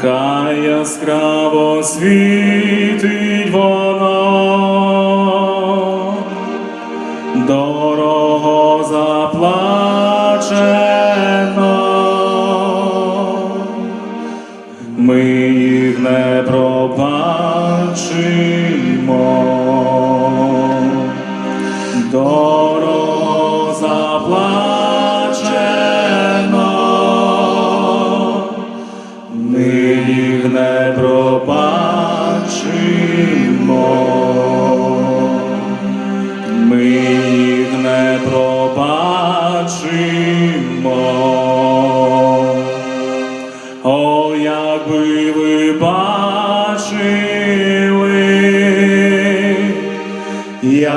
Хай яскраво світить вона, дорого заплачена, ми їх не пробачимо.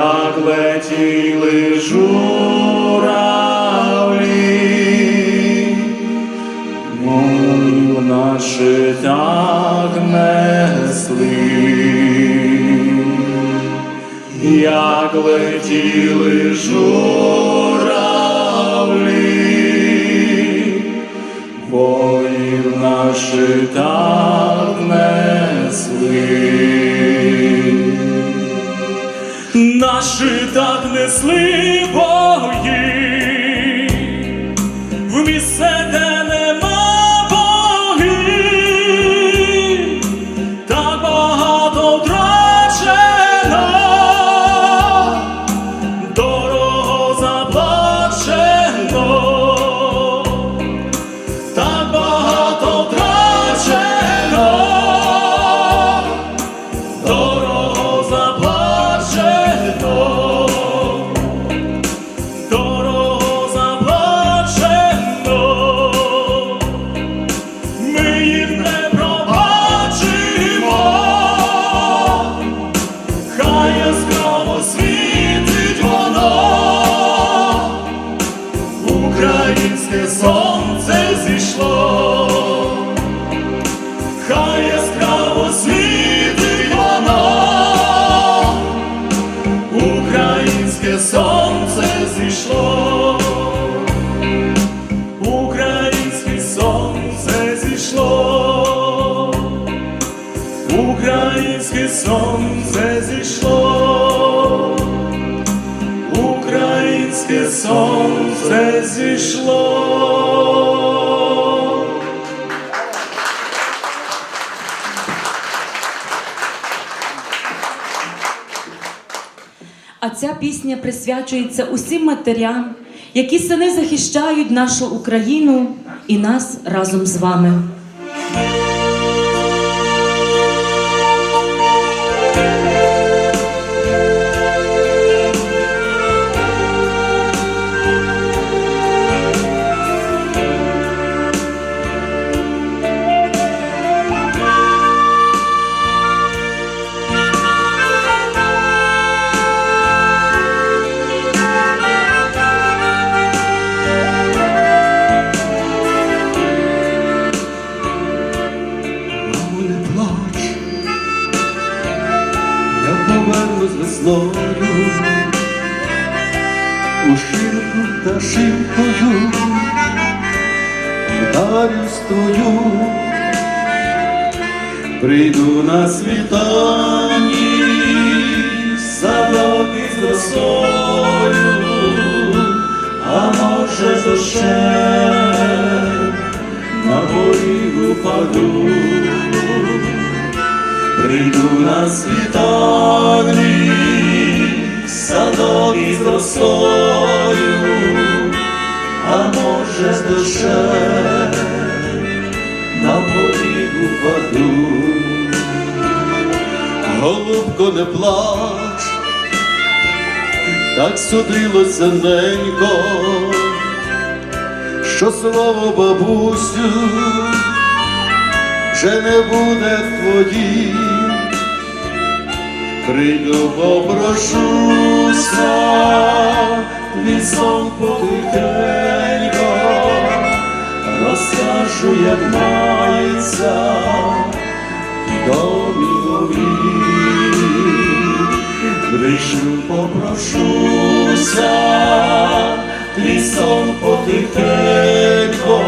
Як летіли журавлі, мою наші так несли, як летіли журавлі, воїв наші так бої. В місце, сонце зійшло. А ця пісня присвячується усім матерям, які сини захищають нашу Україну і нас разом з вами. Та стою, прийду на світанні, садок із росою, а може з дощем на поріг упаду, прийду на світанні, Голубко, не плач, так судилося ненько, що слово бабусю вже не буде твоїм. Прийду попрошуся, твій сон потихенько, Прийшлю, попрошуся, сон потихенько,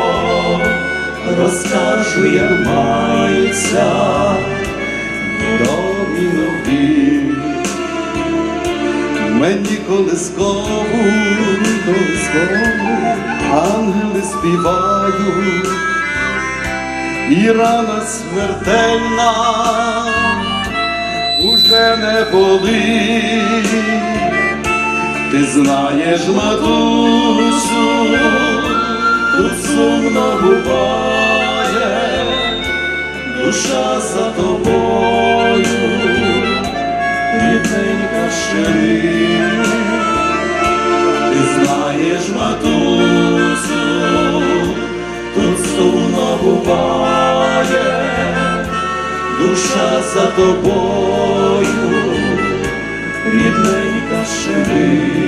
розкажу, як мається домі нові. Мені колискову, колискову, ангели співають, і рана смертельна уже не болить. Ти знаєш, матусю, тут сумно буває, душа за тобою, рідненька ширить. Ти знаєш, матусю, тут сумно буває, душа за тобою, you.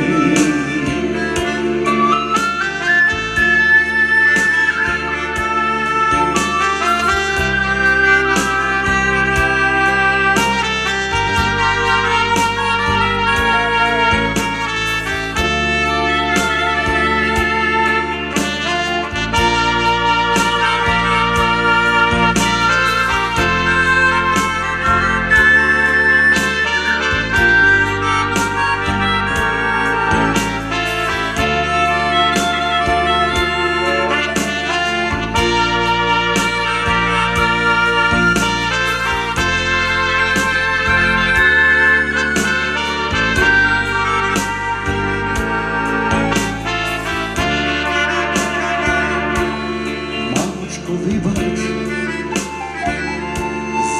Вибач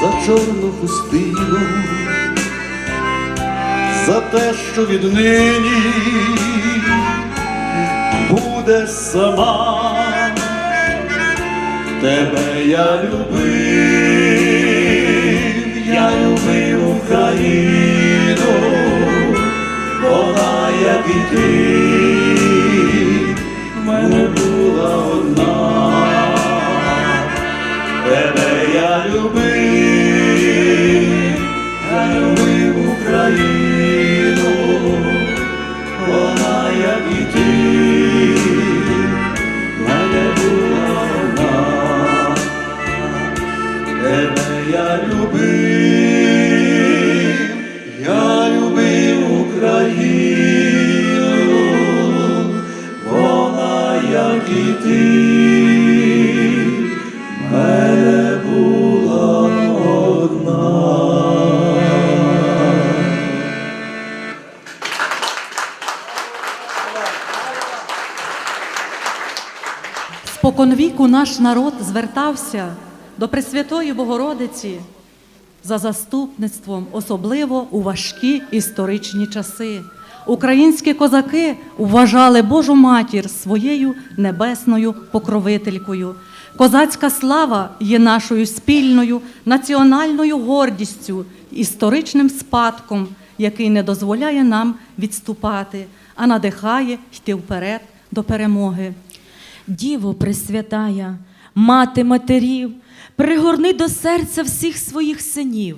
за чорну хустину, за те, що віднині будеш сама, тебе я любив, я любив Україну, вона як і ти Споконвіку наш народ звертався до Пресвятої Богородиці за заступництвом, особливо у важкі історичні часи. Українські козаки вважали Божу матір своєю небесною покровителькою. Козацька слава є нашою спільною національною гордістю, історичним спадком, який не дозволяє нам відступати, а надихає йти вперед до перемоги. Діво Пресвятая, мати матерів, пригорни до серця всіх своїх синів,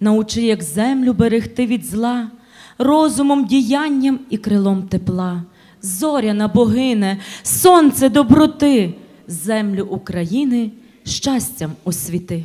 научи, як землю берегти від зла, розумом, діянням і крилом тепла, зоряна богине, сонце доброти, землю України щастям освіти.